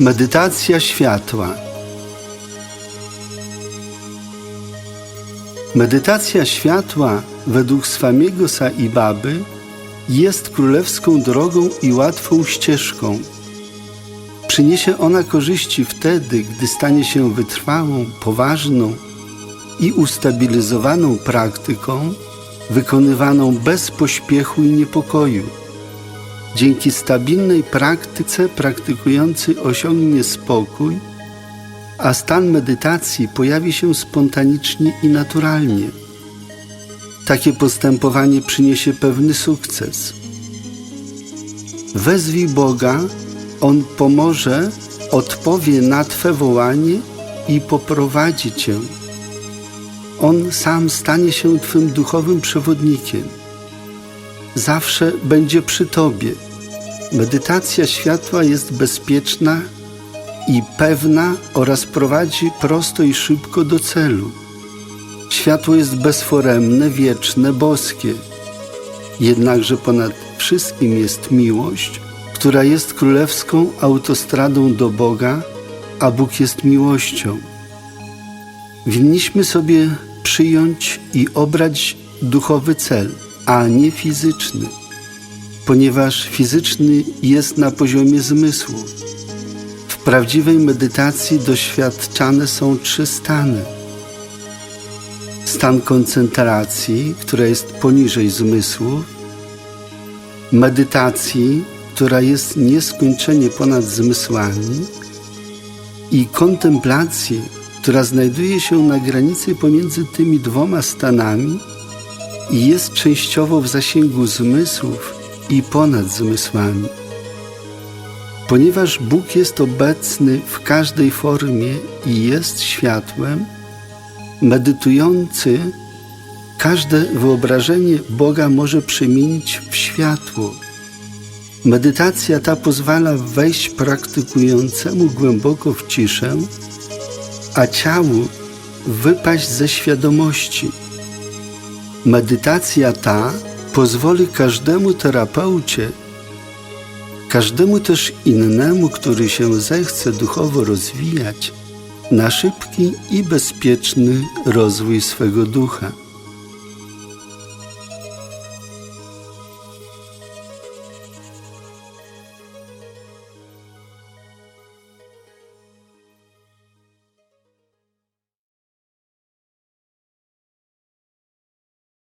Medytacja światła. Medytacja światła według Swamiego Saibaby jest królewską drogą i łatwą ścieżką. Przyniesie ona korzyści wtedy, gdy stanie się wytrwałą, poważną i ustabilizowaną praktyką, wykonywaną bez pośpiechu i niepokoju. Dzięki stabilnej praktyce praktykujący osiągnie spokój, a stan medytacji pojawi się spontanicznie i naturalnie. Takie postępowanie przyniesie pewny sukces. Wezwij Boga, On pomoże, odpowie na Twe wołanie i poprowadzi Cię. On sam stanie się Twym duchowym przewodnikiem zawsze będzie przy Tobie. Medytacja światła jest bezpieczna i pewna oraz prowadzi prosto i szybko do celu. Światło jest bezforemne, wieczne, boskie. Jednakże ponad wszystkim jest miłość, która jest królewską autostradą do Boga, a Bóg jest miłością. Winniśmy sobie przyjąć i obrać duchowy cel – a nie fizyczny, ponieważ fizyczny jest na poziomie zmysłów. W prawdziwej medytacji doświadczane są trzy stany. Stan koncentracji, która jest poniżej zmysłów, medytacji, która jest nieskończenie ponad zmysłami i kontemplacji, która znajduje się na granicy pomiędzy tymi dwoma stanami i jest częściowo w zasięgu zmysłów i ponad zmysłami. Ponieważ Bóg jest obecny w każdej formie i jest światłem, medytujący każde wyobrażenie Boga może przemienić w światło. Medytacja ta pozwala wejść praktykującemu głęboko w ciszę, a ciału wypaść ze świadomości. Medytacja ta pozwoli każdemu terapeucie, każdemu też innemu, który się zechce duchowo rozwijać, na szybki i bezpieczny rozwój swego ducha.